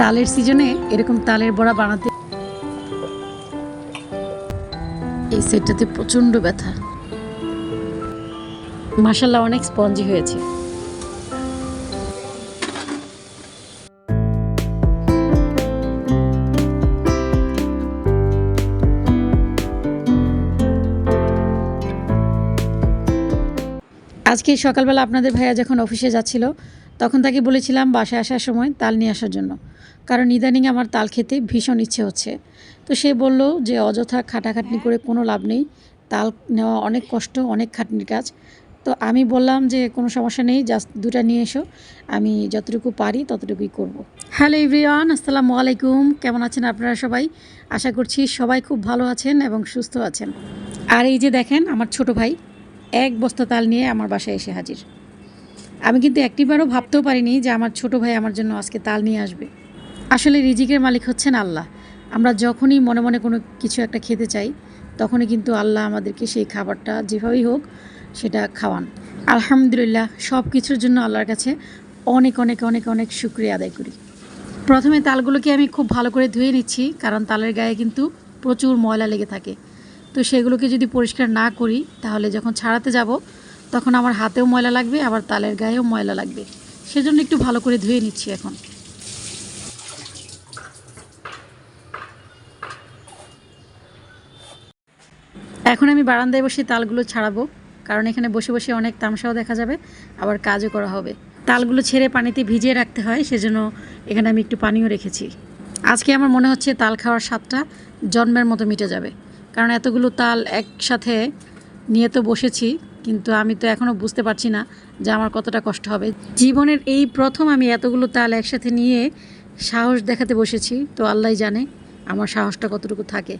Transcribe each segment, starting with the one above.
তালের সিজনে এরকম তালের বড়া বানাতে এই সেটটাতে প্রচণ্ড ব্যথা। মাসাল্লাহ অনেক স্পঞ্জি হয়েছে। আজকে সকালবেলা আপনাদের ভাইয়া যখন অফিসে যাচ্ছিল, তখন তাকে বলেছিলাম বাসায় আসার সময় তাল নিয়ে আসার জন্য। কারণ ইদানিং আমার তাল খেতে ভীষণ ইচ্ছে হচ্ছে। তো সে বলল যে অযথা খাটাখাটনি করে কোনো লাভ নেই। তাল নেওয়া অনেক কষ্ট, অনেক খাটনির কাজ। তো আমি বললাম যে কোনো সমস্যা নেই, জাস্ট দুটা নিয়ে এসো। আমি যতটুকু পারি ততটুকুই করব। হ্যালো ইভরিওয়ান আসসালামু আলাইকুম। কেমন আছেন আপনারা সবাই? আশা করছি সবাই খুব ভালো আছেন এবং সুস্থ আছেন। আর এই যে দেখেন আমার ছোট ভাই, এক বস্তা তাল নিয়ে আমার বাসায় এসে হাজির। আমি কিন্তু একটিবারও ভাবতেও পারিনি যে আমার ছোট ভাই আমার জন্য আজকে তাল নিয়ে আসবে। আসলে রিজিকের মালিক হচ্ছেন আল্লাহ। আমরা যখনই মনে মনে কোনো কিছু একটা খেতে চাই, তখনই কিন্তু আল্লাহ আমাদেরকে সেই খাবারটা যেভাবেই হোক সেটা খাওয়ান। আলহামদুলিল্লাহ সব কিছুর জন্য আল্লাহর কাছে অনেক অনেক অনেক অনেক শুক্রিয়া আদায় করি। প্রথমে তালগুলোকে আমি খুব ভালো করে ধুয়ে নিচ্ছি, কারণ তালের গায়ে কিন্তু প্রচুর ময়লা লেগে থাকে। তো সেগুলোকে যদি পরিষ্কার না করি, তাহলে যখন ছাড়াতে যাব, তখন আমার হাতেও ময়লা লাগবে, আবার তালের গায়েও ময়লা লাগবে। সেজন্য একটু ভালো করে ধুয়ে নিচ্ছি এখন। এখন আমি বারান্দায় বসে তালগুলো ছাড়াবো, কারণ এখানে বসে বসে অনেক তামসাও দেখা যাবে, আবার কাজও করা হবে। তালগুলো ছেড়ে পানিতে ভিজিয়ে রাখতে হয়, সেজন্য এখানে আমি একটু পানিও রেখেছি। আজকে আমার মনে হচ্ছে তাল খাওয়ার স্বাদটা জন্মের মতো মিটে যাবে, কারণ এতগুলো তাল একসাথে নিয়ে তো বসেছি, কিন্তু আমি তো এখনও বুঝতে পারছি না যে আমার কতটা কষ্ট হবে। জীবনের এই প্রথম আমি এতগুলো তাল একসাথে নিয়ে সাহস দেখাতে বসেছি, তো আল্লাহ জানে আমার সাহসটা কতটুকু থাকে।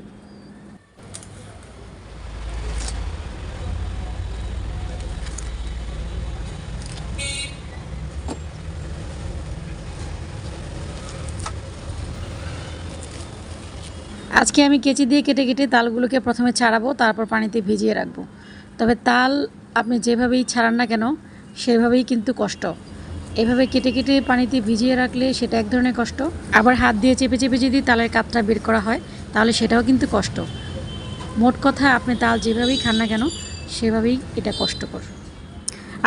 আজকে আমি কেচি দিয়ে কেটে কেটে তালগুলোকে প্রথমে ছাড়াবো, তারপর পানিতে ভিজিয়ে রাখব। তবে তাল আপনি যেভাবেই ছাড়ান না কেন, সেভাবেই কিন্তু কষ্ট। এভাবে কেটে কেটে পানিতে ভিজিয়ে রাখলে সেটা এক ধরনের কষ্ট। আবার হাত দিয়ে চেপে চেপে যদি তালের কাতটা বের করা হয়, তাহলে সেটাও কিন্তু কষ্ট। মোট কথা, আপনি তাল যেভাবেই খান না কেন, সেভাবেই এটা কষ্টকর।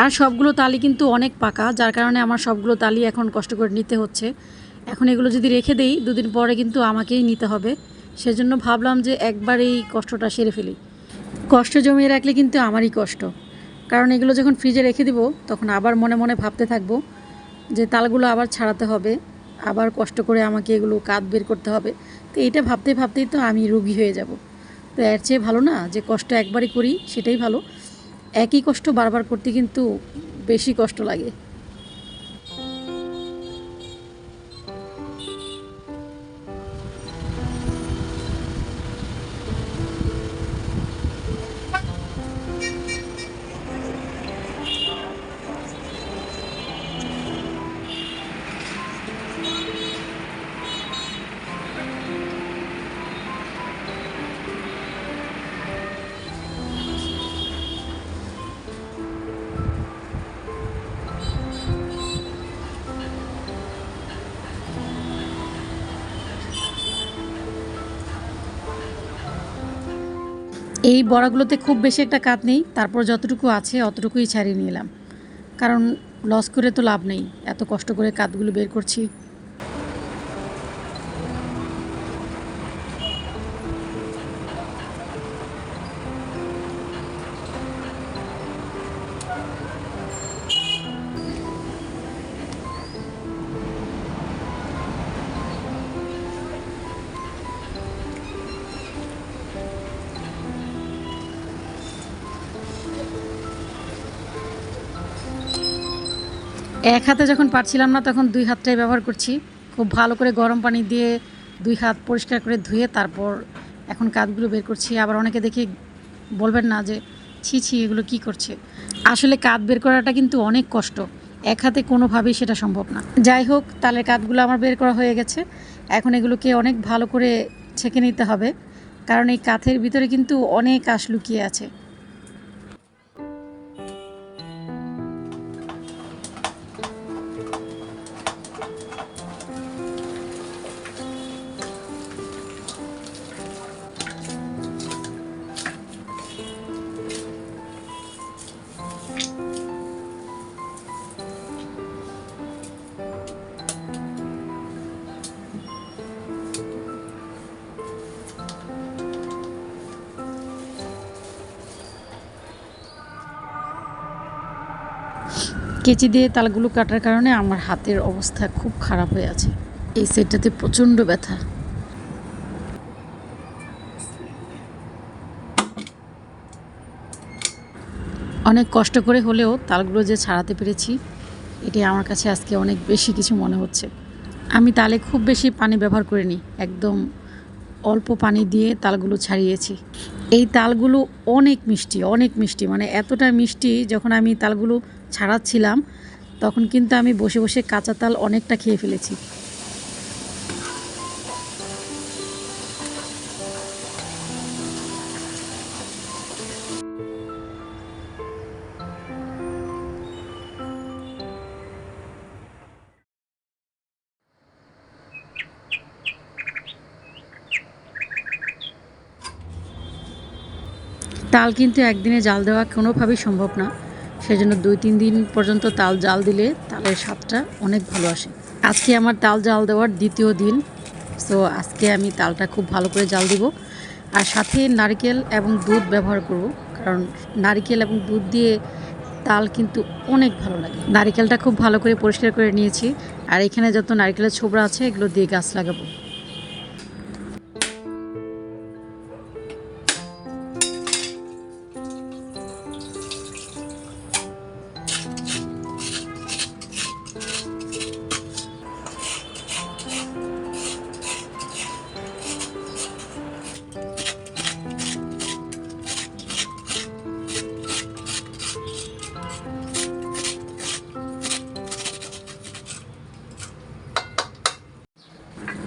আর সবগুলো তালি কিন্তু অনেক পাকা, যার কারণে আমার সবগুলো তালি এখন কষ্ট করে নিতে হচ্ছে। এখন এগুলো যদি রেখে দেই, দুদিন পরে কিন্তু আমাকেই নিতে হবে। সেজন্য ভাবলাম যে একবার এই কষ্টটা সেরে ফেলি। কষ্ট জমিয়ে রাখলে কিন্তু আমারই কষ্ট। কারণ এগুলো যখন ফ্রিজে রেখে দিব, তখন আবার মনে মনে ভাবতে থাকব যে তালগুলো আবার ছাড়াতে হবে, আবার কষ্ট করে আমাকে এগুলো কাত বের করতে হবে। তো এইটা ভাবতে ভাবতেই তো আমি রুগী হয়ে যাব। তো এর চেয়ে ভালো না যে কষ্ট একবারই করি, সেটাই ভালো। একই কষ্ট বারবার করতে কিন্তু বেশি কষ্ট লাগে। এই বড়াগুলোতে খুব বেশি একটা কাত নেই, তারপর যতটুকু আছে অতটুকুই ছাড়িয়ে নিলাম। কারণ লস করে তো লাভ নেই, এত কষ্ট করে কাতগুলো বের করছি। এক হাতে যখন পারছিলাম না, তখন দুই হাতটাই ব্যবহার করছি। খুব ভালো করে গরম পানি দিয়ে দুই হাত পরিষ্কার করে ধুয়ে তারপর এখন কাঁধগুলো বের করছি। আবার অনেকে দেখে বলবেন না যে, ছি ছি, এগুলো কি করছে? আসলে কাঁধ বের করাটা কিন্তু অনেক কষ্ট। এক হাতে কোনোভাবেই সেটা সম্ভব না। যাই হোক, তালের কাঁধগুলো আমার বের করা হয়ে গেছে। এখন এগুলোকে অনেক ভালো করে ছেঁকে নিতে হবে। কারণ এই কাঁথের ভিতরে কিন্তু অনেক আশ লুকিয়ে আছে। কেচি দিয়ে তালগুলো কাটার কারণে আমার হাতের অবস্থা খুব খারাপ হয়ে আছে। এই সেটটাতে প্রচণ্ড ব্যথা। অনেক কষ্ট করে হলেও তালগুলো যে ছাড়াতে পেরেছি, এটি আমার কাছে আজকে অনেক বেশি কিছু মনে হচ্ছে। আমি তালে খুব বেশি পানি ব্যবহার করিনি, একদম অল্প পানি দিয়ে তালগুলো ছাড়িয়েছি। এই তালগুলো অনেক মিষ্টি অনেক মিষ্টি মানে এতটা মিষ্টি যখন আমি তালগুলো ছাড়াচ্ছিলাম, তখন কিন্তু আমি বসে বসে কাঁচা তাল অনেকটা খেয়ে ফেলেছি। তাল কিন্তু একদিনে জাল দেওয়া কোনোভাবেই সম্ভব না। সেজন্য দুই, তিন দিন পর্যন্ত তাল জাল দিলে তালের স্বাদটা অনেক ভালো আসে। আজকে আমার তাল জাল দেওয়ার দ্বিতীয় দিন সো আজকে আমি তালটা খুব ভালো করে জাল দিব। আর সাথে নারকেল এবং দুধ ব্যবহার করব, কারণ নারকেল এবং দুধ দিয়ে তাল কিন্তু অনেক ভালো লাগে। নারকেলটা খুব ভালো করে পরিষ্কার করে নিয়েছি, আর এখানে যত নারকেলের ছোবড়া আছে, এগুলো দিয়ে গাছ লাগাবো।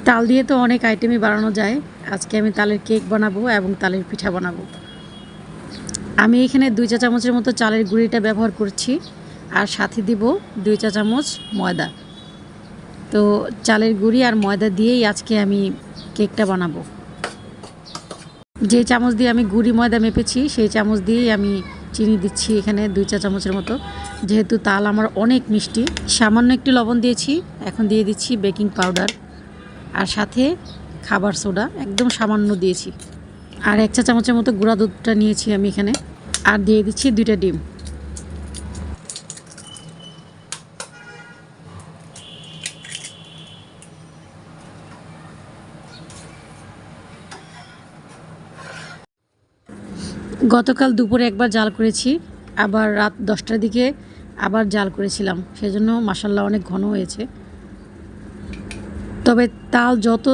তাল দিয়ে তো অনেক আইটেমই বানানো যায়। আজকে আমি তালের কেক বানাবো এবং তালের পিঠা বানাবো। আমি এখানে দুই চা চামচের মতো চালের গুঁড়িটা ব্যবহার করছি আর সাথে দিব দুই চা চামচ ময়দা। তো চালের গুঁড়ি আর ময়দা দিয়েই আজকে আমি কেকটা বানাবো। যে চামচ দিয়ে আমি গুঁড়ি ময়দা মেপেছি, সেই চামচ দিয়েই আমি চিনি দিচ্ছি এখানে দুই চা চামচের মতো। যেহেতু তাল আমার অনেক মিষ্টি, সামান্য একটু লবণ দিয়েছি, এখন দিয়ে দিচ্ছি বেকিং পাউডার আর সাথে খাবার সোডা, একদম সামান্য দিয়েছি। আর এক চা চামচের মতো গুঁড়া দুধটা নিয়েছি আমি এখানে। আর দিয়ে দিচ্ছি দুইটা ডিম। গতকাল দুপুরে একবার জাল করেছি, আবার রাত দশটার দিকে আবার জাল করেছিলাম। সেজন্য মাসাল্লাহ অনেক ঘন হয়েছে। তবে তাল যত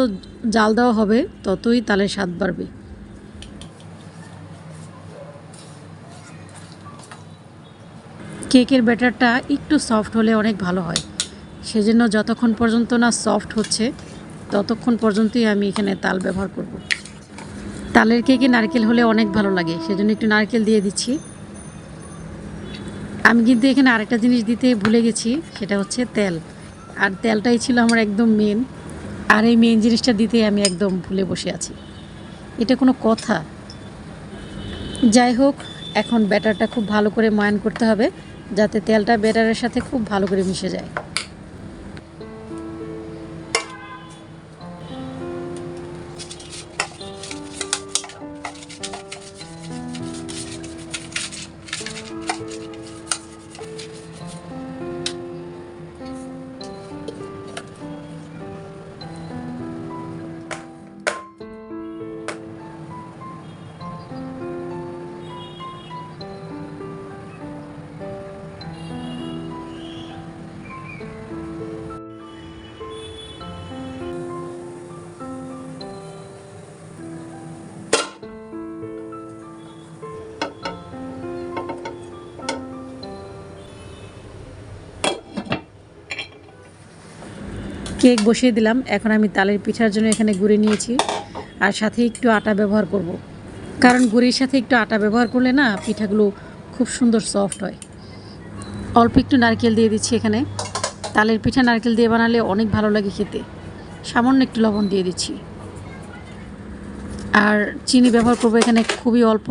জাল দেওয়া হবে, ততই তালের স্বাদ বাড়বে। কেকের ব্যাটারটা একটু সফট হলে অনেক ভালো হয়। সেজন্য যতক্ষণ পর্যন্ত না সফট হচ্ছে, ততক্ষণ পর্যন্তই আমি এখানে তাল ব্যবহার করব। তালের কেকে নারকেল হলে অনেক ভালো লাগে, সেজন্য একটু নারকেল দিয়ে দিচ্ছি। আমি কিন্তু এখানে আরেকটা জিনিস দিতে ভুলে গেছি, সেটা হচ্ছে তেল। আর তেলটাই ছিল আমার একদম মেন আর এই মেন জিনিসটা দিতে আমি একদম ভুলে বসে আছি। এটা কোনো কথা। যাই হোক, এখন ব্যাটারটা খুব ভালো করে ময়ান করতে হবে, যাতে তেলটা ব্যাটারের সাথে খুব ভালো করে মিশে যায়। কেক বসিয়ে দিলাম। এখন আমি তালের পিঠার জন্য এখানে গুঁড়ি নিয়েছি। আর সাথে একটু আটা ব্যবহার করব। কারণ গুঁড়ির সাথে একটু আটা ব্যবহার করলে না পিঠাগুলো খুব সুন্দর সফট হয়। অল্প একটু নারকেল দিয়ে দিচ্ছি এখানে। তালের পিঠা নারকেল দিয়ে বানালে অনেক ভালো লাগে খেতে। সামান্য একটু লবণ দিয়ে দিচ্ছি। আর চিনি ব্যবহার করব এখানে খুবই অল্প।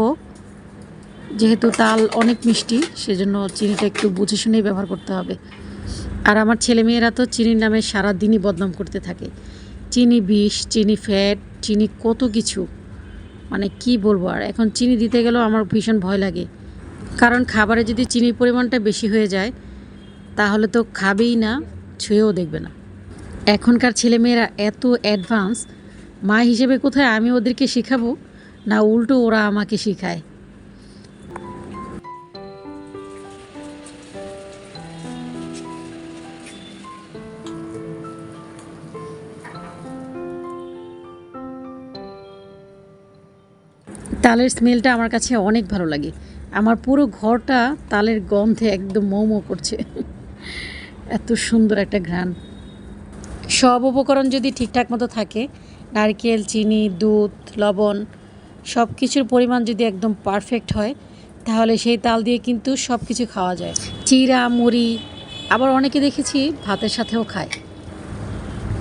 যেহেতু তাল অনেক মিষ্টি, সেজন্য চিনিটা একটু বুঝে শুনেই ব্যবহার করতে হবে। আর আমার ছেলেমেয়েরা তো চিনির নামে সারা দিনই বদনাম করতে থাকে। চিনি বিষ, চিনি ফ্যাট, চিনি কত কিছু। মানে কি বলব আর? এখন চিনি দিতে গেলেও আমার ভীষণ ভয় লাগে। কারণ খাবারে যদি চিনির পরিমাণটা বেশি হয়ে যায়, তাহলে তো খাবেই না, ছুঁয়েও দেখবে না। এখনকার ছেলেমেয়েরা এত অ্যাডভান্স, মা হিসেবে কোথায় আমি ওদেরকে শেখাবো? না উল্টো ওরা আমাকে শেখায়। তালের স্মেলটা আমার কাছে অনেক ভালো লাগে। আমার পুরো ঘরটা তালের গন্ধে একদম মৌমো করছে। এত সুন্দর একটা ঘ্রাণ। সব উপকরণ যদি ঠিকঠাক মতো থাকে, নারকেল, চিনি, দুধ, লবণ সব কিছুর পরিমাণ যদি একদম পারফেক্ট হয়, তাহলে সেই তাল দিয়ে কিন্তু সব কিছু খাওয়া যায়। চিরা, মুড়ি, আবার অনেকে দেখেছি ভাতের সাথেও খায়।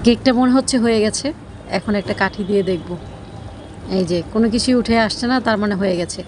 কেকটা মনে হচ্ছে হয়ে গেছে, এখন একটা কাঠি দিয়ে দেখব। এই যে কোনো কিছুই উঠে আসছে না তার মানে হয়ে গেছে।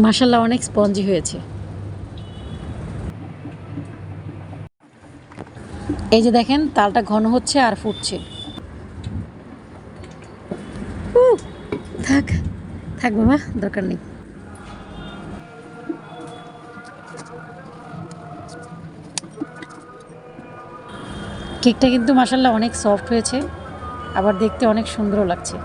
মাসাল্লাহ অনেক স্পঞ্জি হয়েছে। এই যে দেখেন, তালটা ঘন হচ্ছে আর ফুটছে। থাক থাক বাবা দরকার নেই। কেকটা কিন্তু মাসাল্লাহ অনেক সফট হয়েছে, আবার দেখতে অনেক সুন্দরও লাগছে।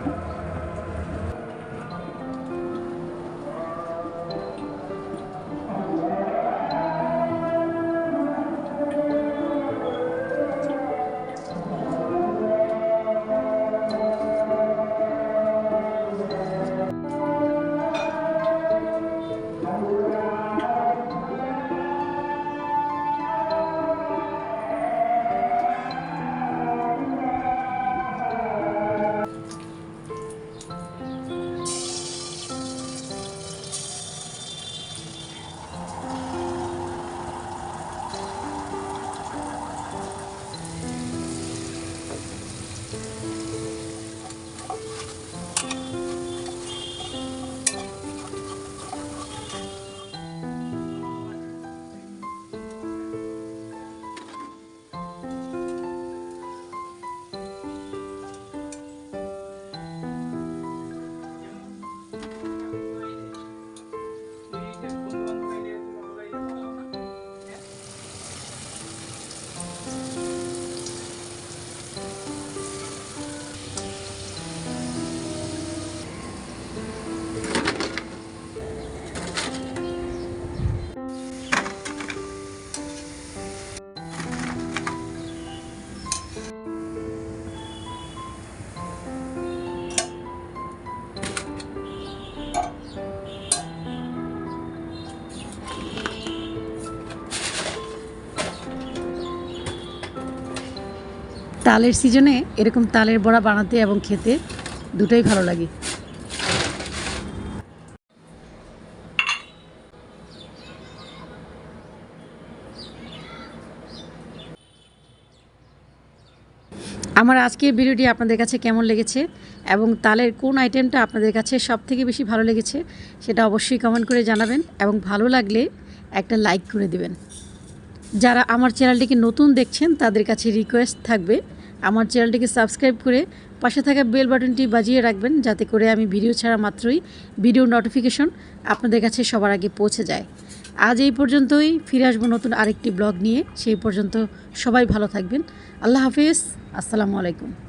তালের সিজনে এরকম তালের বড়া বানাতে এবং খেতে দুটোই ভালো লাগে। আমার আজকের ভিডিওটি আপনাদের কাছে কেমন লেগেছে এবং তালের কোন আইটেমটা আপনাদের কাছে সব থেকে বেশি ভালো লেগেছে সেটা অবশ্যই কমেন্ট করে জানাবেন এবং ভালো লাগলে একটা লাইক করে দিবেন। যারা আমার চ্যানেলটিকে নতুন দেখছেন তাদের কাছে রিকোয়েস্ট থাকবে আমার চ্যানেলটিকে সাবস্ক্রাইব করে পাশে থাকা বেল বাটনটি বাজিয়ে রাখবেন যাতে করে আমি ভিডিও ছাড়া মাত্রই ভিডিও নোটিফিকেশন আপনাদের কাছে সবার আগে পৌঁছে যায়। আজ এই পর্যন্তই, ফিরে আসব নতুন আরেকটি ব্লগ নিয়ে। সেই পর্যন্ত সবাই ভালো থাকবেন। আল্লাহ হাফিজ, আসসালামু আলাইকুম।